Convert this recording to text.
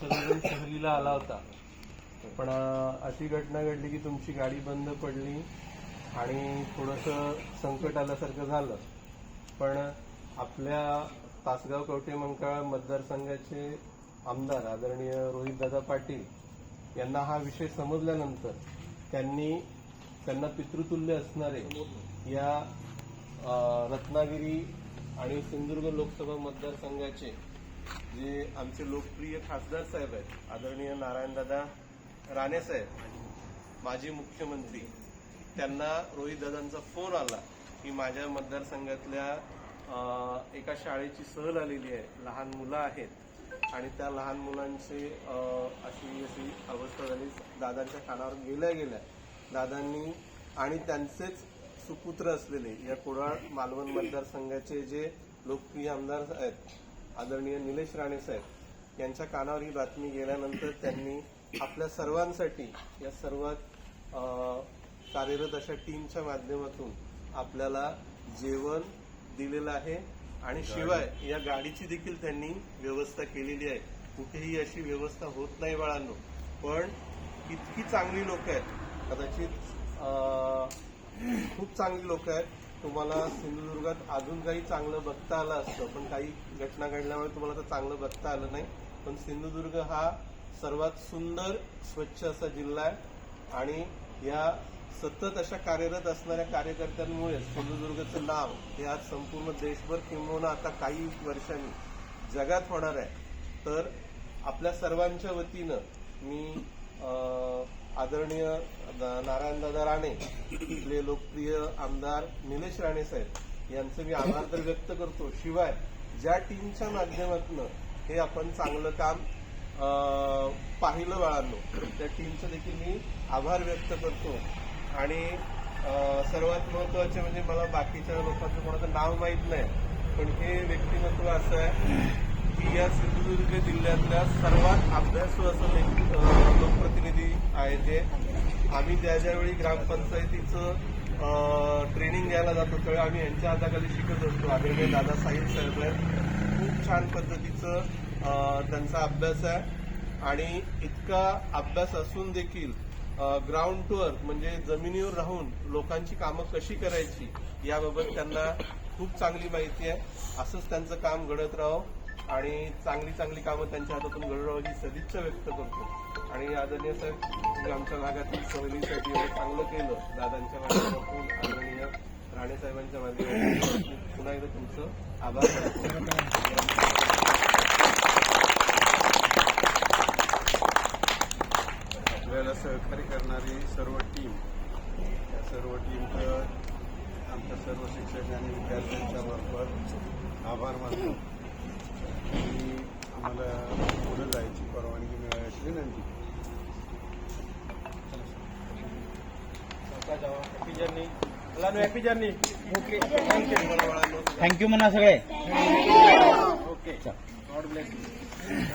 सगळेजण सहलीला आला होता. पण अशी घटना घडली की तुमची गाडी बंद पडली आणि थोडंसं संकट आल्यासारखं झालं. पण आपल्या तासगाव कवटे मंकाळ मतदारसंघाचे आमदार आदरणीय रोहितदादा पाटील यांना हा विषय समजल्यानंतर त्यांनी त्यांना पितृतुल्य असणारे या रत्नागिरी आणि सिंधुदुर्ग लोकसभा मतदारसंघाचे जे आमचे लोकप्रिय खासदार साहेब आहेत आदरणीय नारायणदादा राणे साहेब माजी मुख्यमंत्री त्यांना रोहितदादांचा फोन आला की माझ्या मतदारसंघातल्या एका शाळेची सहल आलेली आहे लहान मुलं आहेत. आणि त्या लहान मुलांची अशी अशी अवस्था झाली. दादांच्या कानावर गेल्या गेल्या. दादांनी आणि त्यांचेच सुपुत्र असलेले या कुडाळ मालवण मतदारसंघाचे जे लोकप्रिय आमदार आहेत आदरणीय निलेश राणे साहेब यांच्या कानावर ही बातमी गेल्यानंतर त्यांनी आपल्या सर्वांसाठी या सर्वात अं, कार्यरत अशा टीमच्या माध्यमातून आपल्याला जेवण दिलेलं आहे आणि शिवाय या गाडीची देखील त्यांनी व्यवस्था केलेली आहे. कुठेही अशी व्यवस्था होत नाही बाळांनो. पण इतकी चांगली लोक आहेत. कदाचित खूप चांगली लोक आहेत. तुम्हाला सिंधुदुर्गात अजून काही चांगलं बघता आलं असतं पण काही घटना घडल्यामुळे तुम्हाला तर चांगलं बघता आलं नाही. पण सिंधुदुर्ग हा सर्वात सुंदर स्वच्छ असा जिल्हा आहे आणि या सतत अशा कार्यरत असणाऱ्या कार्यकर्त्यांमुळे सिंधुदुर्गचं नाव हे आज संपूर्ण देशभर किंबहुना आता काही वर्षांनी जगात होणार आहे. तर आपल्या सर्वांच्या वतीनं मी आदरणीय दा- नारायणदादा राणे इथले लोकप्रिय आमदार निलेश राणे साहेब यांचे मी आभार तर व्यक्त करतो. शिवाय ज्या टीमच्या माध्यमातून हे आपण चांगलं काम पाहिलं बाळांनो त्या टीमचं देखील मी आभार व्यक्त करतो. आणि सर्वात महत्त्वाचे म्हणजे मला बाकीच्या लोकांचं कोणाचं नाव माहीत नाही पण हे व्यक्तिमत्व असं आहे की या सिंधुदुर्ग जिल्ह्यातल्या सर्वात अभ्यासू असं लोकप्रतिनिधी आहे ते आम्ही ज्या ज्यावेळी ग्रामपंचायतीचं ट्रेनिंग घ्यायला जातो त्यावेळी आम्ही यांच्या हाताखाली शिकत असतो. आदरणीय दादा साहिब साहेब खूप छान पद्धतीचं त्यांचा अभ्यास आहे. आणि इतका अभ्यास असून देखील ग्राउंड टूअर म्हणजे जमिनीवर राहून लोकांची कामं कशी करायची याबाबत त्यांना खूप चांगली माहिती आहे. असंच त्यांचं काम घडत राहो. आणि चांगली चांगली कामं त्यांच्या हातातून घडत राहावं ही सदिच्छा व्यक्त करतो. आणि आदरणीय साहेब आमच्या भागातील सहलीसाठी चांगलं केलं. दादांच्या माध्यमातून आदरणीय राणे साहेबांच्या माध्यमातून पुन्हा एकदा तुमचं आभार आपल्याला सहकार्य करणारी सर्व टीम त्या सर्व टीमचं आमच्या सर्व शिक्षक आणि विद्यार्थ्यांच्या मार्फत आभार मानतो. Happy journey happy journey okay thank you thank you म्हणा सगळे ओके गॉड ब्लेस